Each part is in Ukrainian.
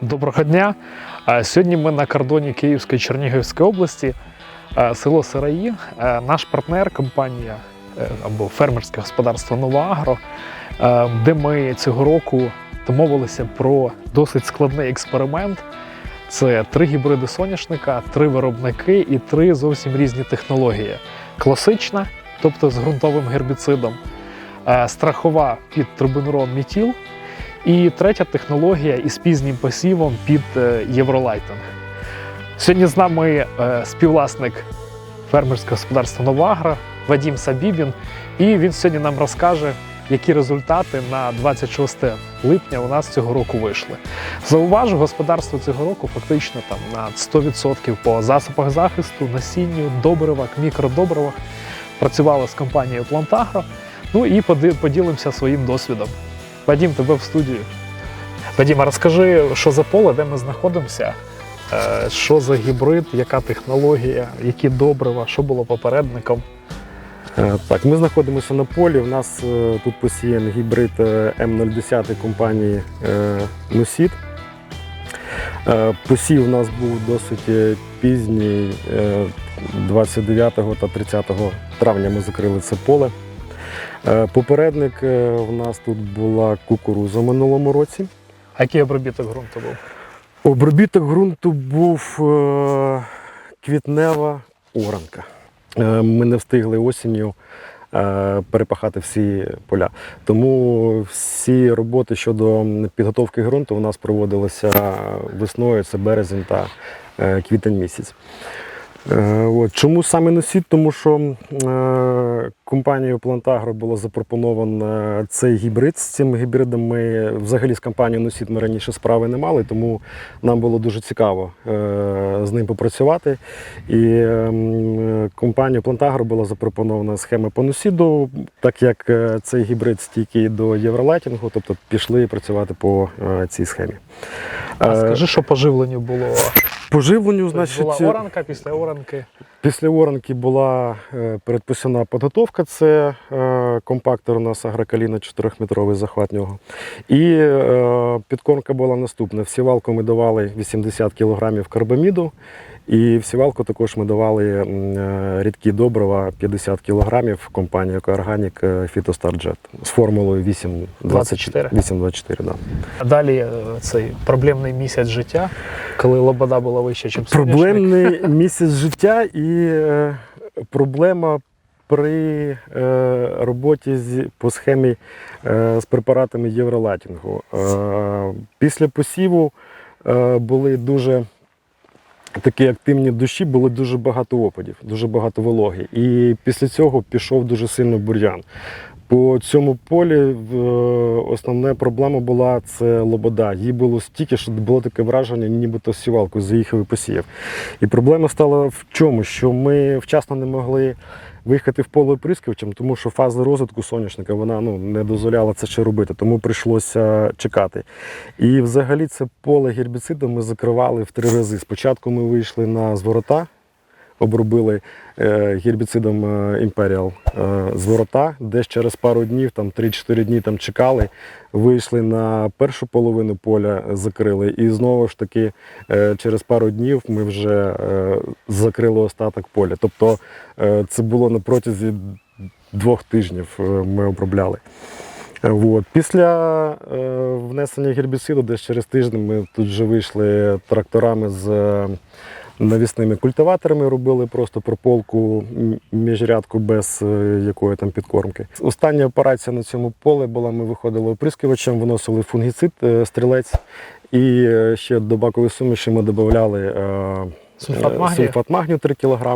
Доброго дня. Сьогодні ми на кордоні Київської Чернігівської області, село Сираї. Е, Наш партнер, компанія е, або фермерське господарство Нова Агро, е, де ми цього року домовилися про досить складний експеримент. Це три гібриди соняшника, три виробники і три зовсім різні технології: класична, тобто з ґрунтовим гербіцидом, е, страхова під трибунурон мітіл. І третя технологія із пізнім посівом під е, євролайтинг. Сьогодні з нами е, співвласник фермерського господарства Новагра Вадім Сабібін, і він сьогодні нам розкаже, які результати на 26 липня у нас цього року вийшли. Зауважу, господарство цього року фактично там на 100% по засобах захисту, насінню, добривах, мікродобривах працювали з компанією Плантагро. Ну і поділимося своїм досвідом. Вадім, тебе в студію. Вадім, а розкажи, що за поле, де ми знаходимося, Е, що за гібрид, яка технологія, які добрива, що було попередником. Е, Так, ми знаходимося на полі. У нас е, тут посіян гібрид е, М010 компанії Е, Посів у нас був досить пізній. е, 29 та 30 травня ми закрили це поле. Е, Попередник е, у нас тут була кукуруза в минулому році. А який обробіток ґрунту був? Обробіток ґрунту був е, квітнева оранка. Ми не встигли осінню перепахати всі поля. Тому всі роботи щодо підготовки ґрунту у нас проводилися весною, це березень та квітень місяць. Е, От. Чому саме носіт? Тому що е, компанією Плантагро було запропоновано цей гібрид. З цим гібридом ми взагалі з компанією Носіт ми раніше справи не мали, тому нам було дуже цікаво е, з ним попрацювати. І ем, компанію Плантагро була запропонована схема по носіду, так як е, цей гібрид стійкий до євролайтінгу, тобто пішли працювати по е, цій схемі. А Е, скажи, що по живленню було? По живленню, Тобто значить, була оранка, після оранки. Після оранки була передписана підготовка. Це е, компактор у нас агрокаліна 4-метровий захват нього. І е, підкормка була наступна. Всі валку ми давали 80 кг карбаміду. І в сівалку також ми давали е, рідкі добрива 50 кг компанії Екоорганік Фітостарджет з формулою 824. 824 да. А далі е, цей проблемний місяць життя, коли лобода була вища, ніж. Проблемний місяць життя і е, проблема при е, роботі з, по схемі е, з препаратами євролатінгу. Е, після посіву е, були дуже такі активні душі, було дуже багато опадів, дуже багато вологи. І після цього пішов дуже сильно бур'ян. По цьому полі основна проблема була це лобода. Їй було стільки, що було таке враження, нібито сівалку заїхав і посіяв. І проблема стала в чому? Що ми вчасно не могли виїхати в поле оприскувачем, тому що фаза розвитку соняшника вона ну, не дозволяла це ще робити, тому прийшлося чекати. І взагалі це поле гербіцидом ми закривали в три рази. Спочатку ми вийшли на зворота, обробили е, гербіцидом е, Imperial е, зворота, десь через пару днів, там 3-4 дні там чекали, вийшли на першу половину поля, закрили. І знову ж таки е, через пару днів ми вже е, закрили остаток поля. Тобто е, це було на протязі двох тижнів е, ми обробляли. Е, Вот. Після е, внесення гербіциду, десь через тиждень ми тут вже вийшли тракторами з е, навісними культиваторами, робили просто прополку міжрядку без е, якої там підкормки. Остання операція на цьому полі була: ми виходили оприскувачем, виносили фунгіцид, е, стрілець, і е, ще до бакової суміші ми додавали Сульфат магнію? 3 кг,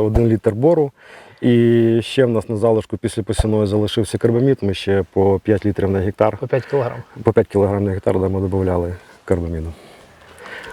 1 літр бору. І ще в нас на залишку після посівної залишився карбамід. Ми ще по 5 літрів на гектар, По 5 кілограм. по 5 кг на гектар да, ми додавали карбаміду.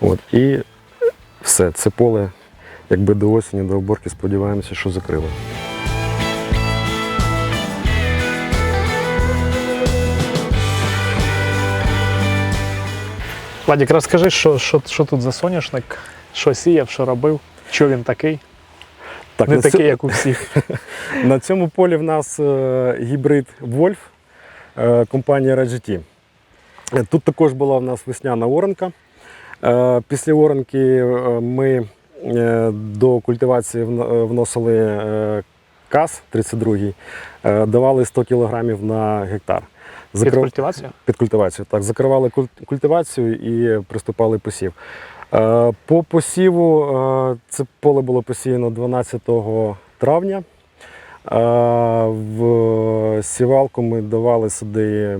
От. І все, це поле, якби до осені, до оборки, сподіваємося, що закрили. Владік, розкажи, що, що, що тут за соняшник, що сіяв, що робив, що він такий, Так, не такий, цьо- як у всіх. на цьому полі в нас е, гібрид Wolf е, компанії. Е, Тут також була в нас весняна оранка. Е, Після оранки е, ми е, до культивації вносили е, КАС 32 е, давали 100 кг на гектар. Під культивацію? під культивацію. Так, закривали культивацію і приступали посів. По посіву це поле було посіяно 12 травня. В сівалку ми давали сюди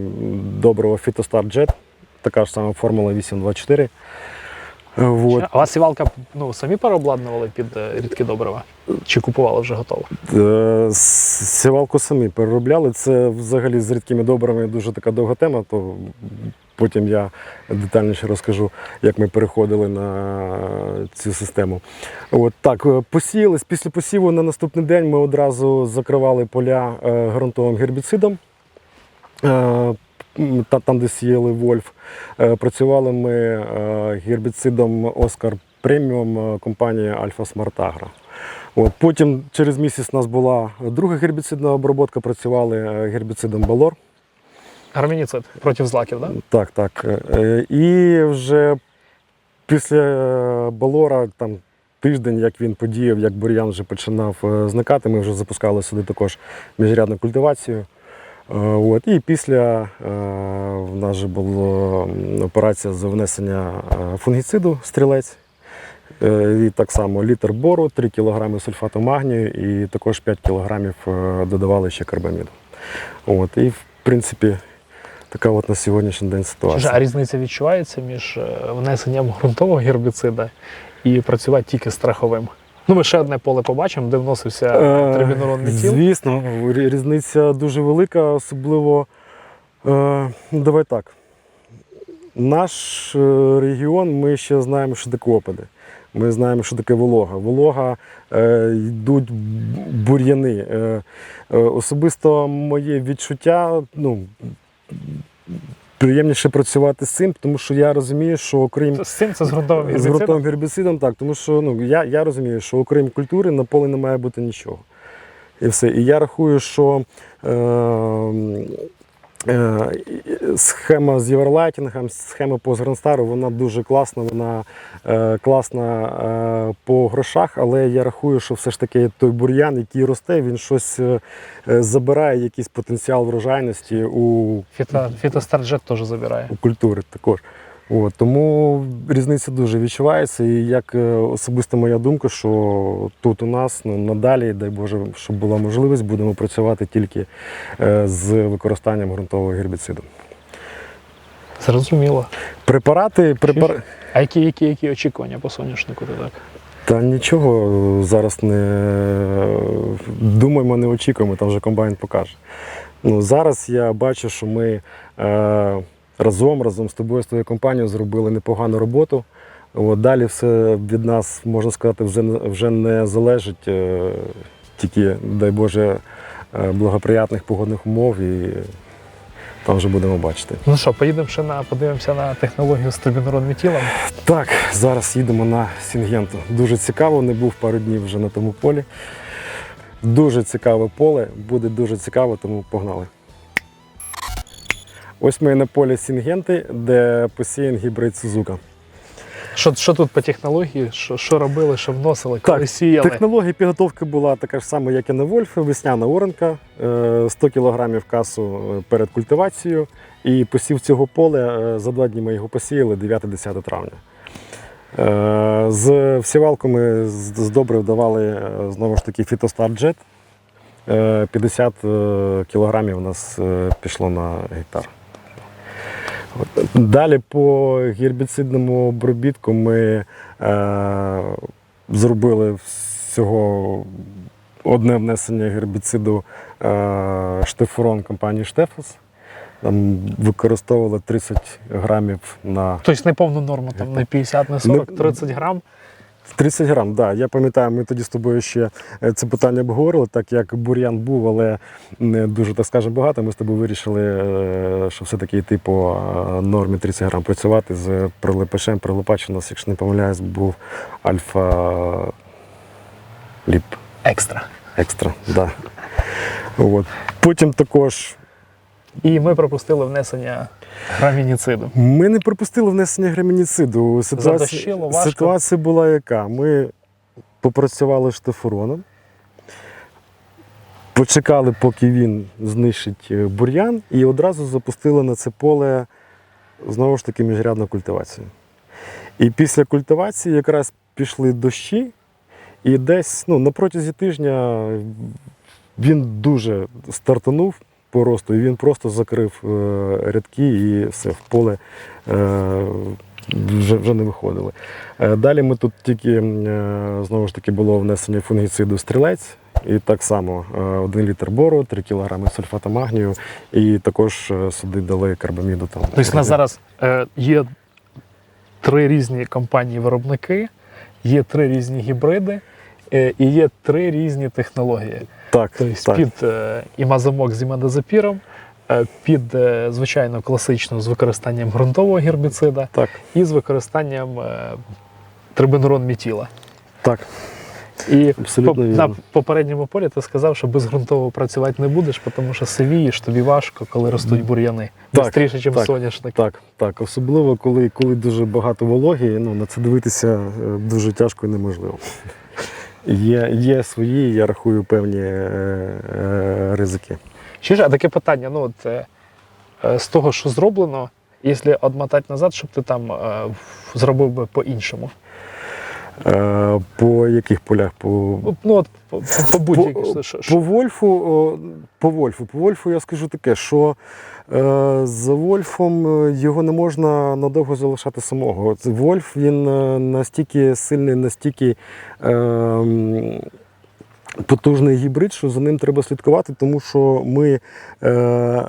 доброго Фітостар Джет, така ж сама формула 824. Е, Вот. А вас сівалка ну, самі переобладнували під е, рідкі добрива? Чи купували вже готово? Е, Сівалку самі переробляли. Це взагалі з рідкими добрами дуже така довга тема, то потім я детальніше розкажу, як ми переходили на цю систему. От так, посіялись. Після посіву на наступний день ми одразу закривали поля ґрунтовим гербіцидом. Там, де сіяли Вольф, Е, працювали ми е, гербіцидом Оскар Преміум е, компанії Альфа Смарт Агро. От, потім через місяць у нас була друга гербіцидна обробка, працювали гербіцидом Балор. Гармініцид проти злаків, так? Да? Так, так. І вже після Балора, там тиждень, як він подіяв, як бур'ян вже починав зникати, ми вже запускали сюди також міжрядну культивацію. Е, От, і після е, в нас же була операція за внесення е, фунгіциду стрілець. І так само літр бору, 3 кг сульфату магнію і також 5 кг додавали ще карбаміду. От, і в принципі така от на сьогоднішній день ситуація. а різниця відчувається між внесенням ґрунтового гербіцида і працювати тільки страховим? Ну, ми ще одне поле побачимо, де вносився Е, трибінурон метіл. Звісно, різниця дуже велика, особливо. Е, ну, давай так. Наш е, регіон, ми ще знаємо, що таке опади. Ми знаємо, що таке волога. Волога е, йдуть бур'яни. Е, е, особисто моє відчуття, ну, приємніше працювати з цим, тому що я розумію, що окрім З цим це з ґрунтовим з гербіцидом. ґрунтовим гербіцидом, так, тому що ну, я, я розумію, що окрім культури на полі не має бути нічого. І все. І я рахую, що е, схема з Єверлайтінгом, схема по Згранстару, вона дуже класна, вона е, класна е, по грошах, але я рахую, що все ж таки той бур'ян, який росте, він щось е, е, забирає якийсь потенціал врожайності у Фіто, фітостарджет теж забирає. у культури також. От, тому різниця дуже відчувається. І як е, особиста моя думка, що тут у нас ну, надалі, дай Боже, щоб була можливість, будемо працювати тільки е, з використанням ґрунтового гербіциду. Зрозуміло. Препарати, препар... А які, які, які очікування по соняшнику ти так? Та нічого зараз не думаємо, не очікуємо, там вже комбайн покаже. Ну, зараз я бачу, що ми е, разом, разом з тобою, з твоєю компанією зробили непогану роботу. От, далі все від нас, можна сказати, вже, вже не залежить, е, тільки, дай Боже, е, благоприятних погодних умов і там вже будемо бачити. Ну що, поїдемо ще на подивимося на технологію з трибінурон метілом. Так, зараз їдемо на Сінгенту. Дуже цікаво, не був пару днів вже на тому полі. Дуже цікаве поле, буде дуже цікаво, тому погнали. Ось ми на полі Сінгенти, де посіян гібрид Сузука. Що, що тут по технології? Що, що робили, що вносили, коли сіяли? Технологія підготовки була така ж сама, як і на Вольф, весняна оранка, е, 100 кг касу е, перед культивацією. І посів цього поля, е, за два дні ми його посіяли 9-10 травня. Е, З всівалку ми з добрив давали е, знову ж таки Фітостар Джет. Е, 50 кг у нас е, пішло на гектар. Далі по гербіцидному обробітку ми е, зробили всього одне внесення гербіциду е, штефурон компанії Штефос. Там використовували 30 грамів на Тобто не повну норму, там не 50, не 40, 30 грам. 30 грам, так. Да. Я пам'ятаю, ми тоді з тобою ще е, це питання обговорили, так як бур'ян був, але не дуже, так скажемо, багато. Ми з тобою вирішили, е, що все-таки йти по е, нормі 30 грам працювати з прилипачем. Прилипач у нас, якщо не помиляюсь, був альфа ліп Екстра. екстра. Да. От. Потім також і ми пропустили внесення грамініциду. Ми не пропустили внесення гремініциду. Ситуація, важко. ситуація була яка? Ми попрацювали штифуроном, почекали, поки він знищить е, бур'ян, і одразу запустили на це поле знову ж таки міжрядну культивацію. І після культивації якраз пішли дощі, і десь ну, на протязі тижня він дуже стартанув по росту, і він просто закрив е, рядки і все, в поле е, вже, вже не виходили. Е, далі ми тут тільки е, знову ж таки було внесення фунгіциду стрілець. І так само е, 1 літр бору, 3 кг сульфата магнію, і також сюди дали карбаміду. Там, Тобто у нас зараз є три різні компанії-виробники, є три різні гібриди і є три різні технології. Так, Тобто так. під е, імазомок з імедозапіром, е, під е, звичайно класичну з використанням ґрунтового гербіцида так, і з використанням е, трибенурон мітіла. так, І абсолютно по, на попередньому полі ти сказав, що без ґрунтового працювати не будеш, тому що сивієш, тобі важко, коли ростуть бур'яни. Бистріше, ніж так. соняшник. Так, так. Особливо, коли, коли дуже багато вологі, ну, на це дивитися е, дуже тяжко і неможливо. Є, є свої, я рахую, певні е, е, ризики. Ще ж, а таке питання: ну от е, е, з того, що зроблено, якщо odмотати назад, щоб ти там е, зробив би по-іншому. Е, по яких полях? По, Ну, от по, по, по будь-яких. По- що- що- що- по Вольфу, по Вольфу, по Вольфу я скажу таке, що е, за Вольфом е, його не можна надовго залишати самого. Вольф він е, настільки сильний, настільки. Е, Потужний гібрид, що за ним треба слідкувати, тому що ми е,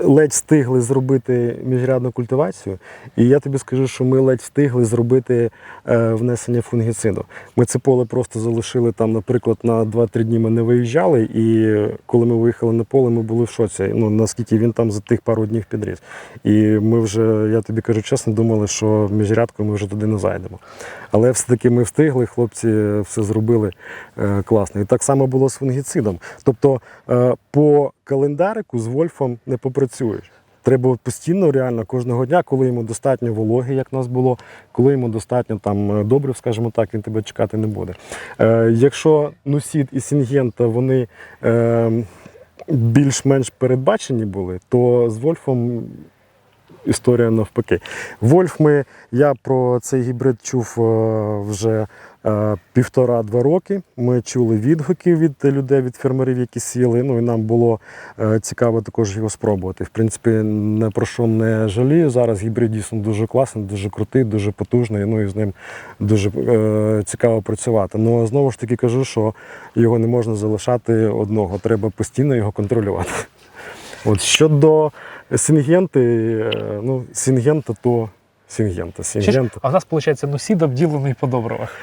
ледь встигли зробити міжрядну культивацію, і я тобі скажу, що ми ледь встигли зробити е, внесення фунгіциду. Ми це поле просто залишили там, наприклад, на 2-3 дні ми не виїжджали, і коли ми виїхали на поле, ми були в шоці. Ну наскільки він там за тих пару днів підріс. І ми вже, я тобі кажу чесно, думали, що міжрядкою ми вже туди не зайдемо. Але все-таки ми встигли, хлопці все зробили е, класно. І так само було з фунгіцидом. Тобто е, по календарику з Вольфом не попрацюєш. Треба постійно, реально, кожного дня, коли йому достатньо вологи, як нас було, коли йому достатньо там е, добрив, скажімо так, він тебе чекати не буде. Е, якщо Нусід і Сінгента вони е, більш-менш передбачені були, то з Вольфом історія навпаки. Вольф ми, я про цей гібрид чув е, вже півтора-два роки. Ми чули відгуки від людей, від фермерів, які сіли. Ну і нам було е, цікаво також його спробувати. В принципі, не про що не жалію. Зараз гібрид дійсно дуже класний, дуже крутий, дуже потужний. Ну і з ним дуже е, цікаво працювати. Ну знову ж таки кажу, що його не можна залишати одного. Треба постійно його контролювати. От щодо Сінгенти, е, ну, Сінгента то Сінгента. Сінгента. а в нас, виходить, носід обділений по добривах.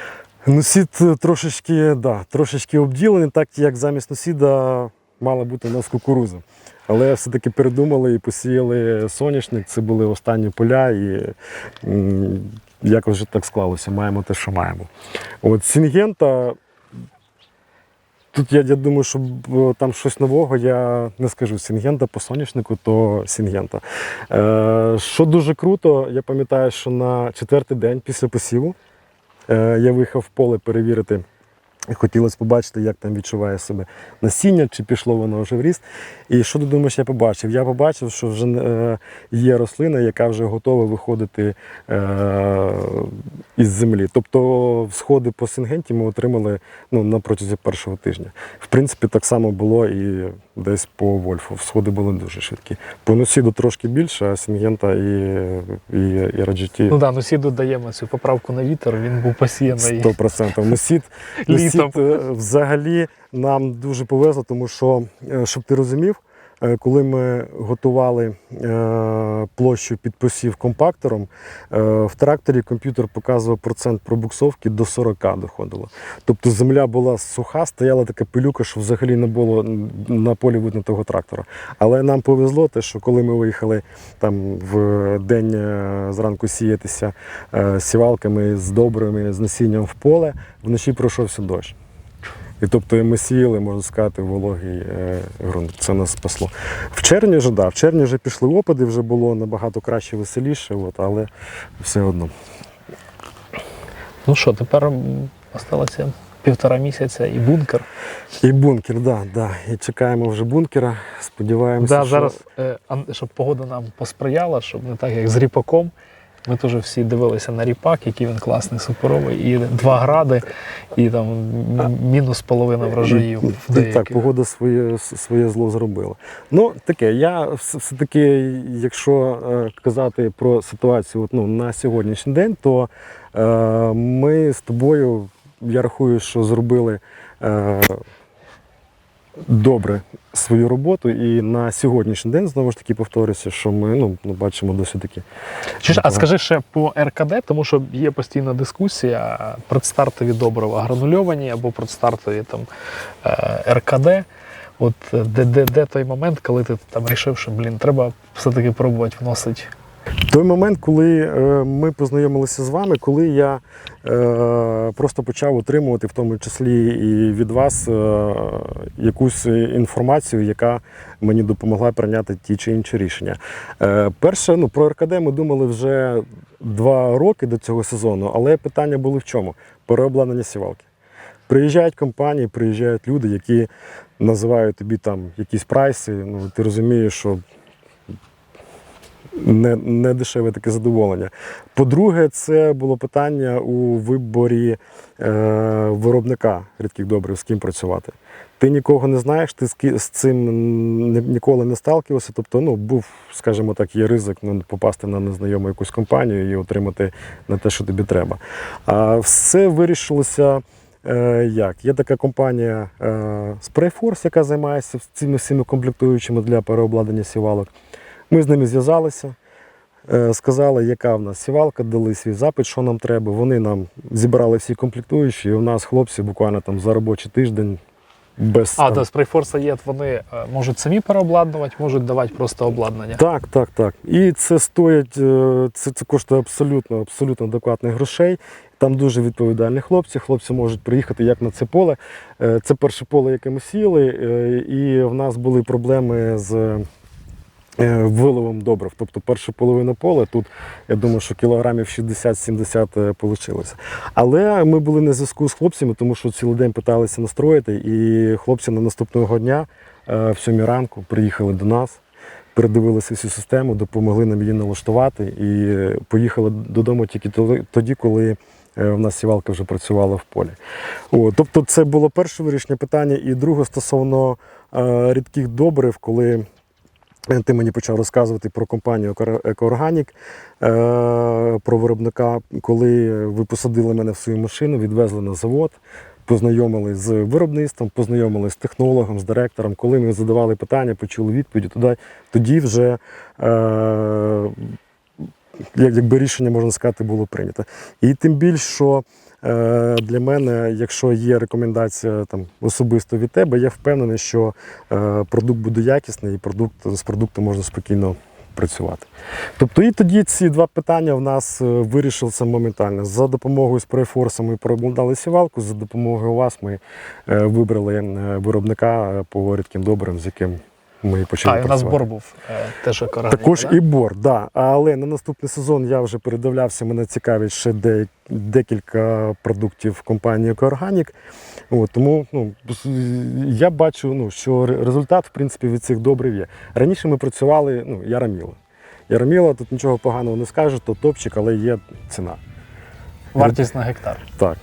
Носід е, трошечки, да, трошечки обділений, так як замість носіда мала бути у нас кукуруза. Але все-таки передумали і посіяли соняшник. Це були останні поля, і якось вже так склалося. Маємо те, що маємо. От Сінгента. Тут я, я думаю, що там щось нового я не скажу. Сінгента по соняшнику, то Сінгента. Е, що дуже круто, я пам'ятаю, що на четвертий день після посіву е, я виїхав в поле перевірити. Хотілося побачити, як там відчуває себе насіння, чи пішло воно вже в ріст. І що ти думаєш, я побачив? Я побачив, що вже е, є рослина, яка вже готова виходити е, із землі. Тобто всходи по сингенті ми отримали ну, на протязі першого тижня. В принципі, так само було і десь по Вольфу. Всходи були дуже швидкі. По носіду трошки більше, а Сінгента і, і, і Раджеті Ну да, носіду даємо цю поправку на вітер, він був посіяний. 100%. Носід, носід е, взагалі нам дуже повезло, тому що, е, щоб ти розумів, коли ми готували е, площу під посів компактором, е, в тракторі комп'ютер показував процент пробуксовки до 40 доходило. Тобто земля була суха, стояла така пилюка, що взагалі не було на полі видно того трактора. Але нам повезло, те, що коли ми виїхали там в день е, зранку сіятися е, сівалками з добрими, з насінням в поле, вночі пройшовся дощ. І тобто ми сіяли, можна сказати, вологий е, ґрунт. Це нас спасло. В червні вже, да, в червні вже пішли опади, вже було набагато краще, веселіше, от, але все одно. Ну що, тепер осталося півтора місяця і бункер. І бункер, да, да. І чекаємо вже бункера. Сподіваємося, Да, що зараз, е, щоб погода нам посприяла, щоб не так, як з ріпаком. Ми теж всі дивилися на ріпак, який він класний, суперовий, і 2 гради, і там мінус половина врожаїв. Так, погода своє, своє зло зробила. Ну, таке, я все-таки, якщо е, казати про ситуацію от, ну, на сьогоднішній день, то е, ми з тобою, я рахую, що зробили е, добре свою роботу. І на сьогоднішній день, знову ж таки, повторюся, що ми ну, бачимо досить таки. Чи ж, а скажи ще по РКД, тому що є постійна дискусія предстартові добрива гранульовані або предстартові там е, РКД. От де, де, де той момент, коли ти там рішив, що блін, треба все-таки пробувати вносити. Той момент, коли е, ми познайомилися з вами, коли я е, просто почав отримувати, в тому числі і від вас, е, якусь інформацію, яка мені допомогла прийняти ті чи інші рішення. Перше, ну про РКД ми думали вже два роки до цього сезону, але питання були в чому? Переобладнання сівалки. Приїжджають компанії, приїжджають люди, які називають тобі там якісь прайси. Ну, ти розумієш, що не, не дешеве таке задоволення. По-друге, це було питання у виборі е, виробника рідких добрив, з ким працювати. Ти нікого не знаєш, ти з, цим ніколи не сталкивався. Тобто, ну, був, скажімо так, є ризик ну, попасти на незнайому якусь компанію і отримати не те, що тобі треба. А все вирішилося. Е, як? Є така компанія е, Sprayforce, яка займається цими всіми комплектуючими для переобладнання сівалок. Ми з ними зв'язалися, е, сказали, яка в нас сівалка, дали свій запит, що нам треба. Вони нам зібрали всі комплектуючі, і у нас хлопці буквально там за робочий тиждень без. А, до Sprayforce є, вони е, можуть самі переобладнувати, можуть давати просто обладнання. Так, так, так. І це стоїть, е, це, це коштує абсолютно, абсолютно адекватних грошей. Там дуже відповідальні хлопці. Хлопці можуть приїхати як на це поле. Це перше поле, яке ми сіяли, е, і в нас були проблеми з виловом добрив. Тобто перша половина поля тут, я думаю, що кілограмів 60-70 вийшло. Але ми були на зв'язку з хлопцями, тому що цілий день питалися настроїти, і хлопці на наступного дня е, в сьомій ранку приїхали до нас передивилися всю систему, допомогли нам її налаштувати і поїхали додому тільки тоді- коли е, в нас сівалка вже працювала в полі. О, тобто це було перше вирішення питання. І друге стосовно е, рідких добрив, коли е, ти мені почав розказувати про компанію «Еко- Екоорганік, е, про виробника, коли ви посадили мене в свою машину, відвезли на завод. Познайомили з виробництвом, познайомили з технологом, з директором. Коли ми задавали питання, почули відповіді, туди, тоді вже е, як, якби рішення, можна сказати, було прийнято. І тим більше, що для мене, якщо є рекомендація там, особисто від тебе, я впевнений, що е, продукт буде якісний і продукт, з продуктом можна спокійно працювати. Тобто і тоді ці два питання в нас е, вирішилися моментально. За допомогою спрейфорса ми прообладнали сівалку, за допомогою вас ми е, вибрали е, виробника е, по рідким добрим, з яким ми почали А, і у нас бор був е, теж екоорганік, Також да? і бор, да. Але на наступний сезон я вже передивлявся, мене цікавить ще де, декілька продуктів компанії Екоорганік. Тому ну, я бачу, ну, що результат в принципі, від цих добрив є. Раніше ми працювали ну, Яраміла. Яраміла, тут нічого поганого не скажу, то топчик, але є ціна. Вартість на гектар. Так.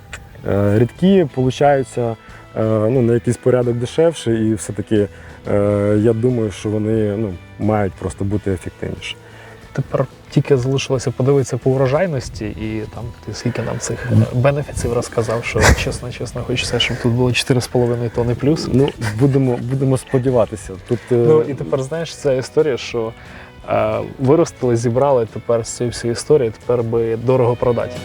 Е, Рідкі получаються е, ну, на якийсь порядок дешевше, і все-таки е, я думаю, що вони ну, мають просто бути ефективніші. Тепер тільки залишилося подивитися по врожайності, і там ти скільки нам цих е, бенефіців розказав, що чесно, чесно, хочеться, щоб тут було 4,5 тонни плюс. Ну, будемо, будемо сподіватися. Тут, е, Ну і тепер знаєш, ця історія, що е, виростили, зібрали тепер з цієї всієї історії, тепер би дорого продати.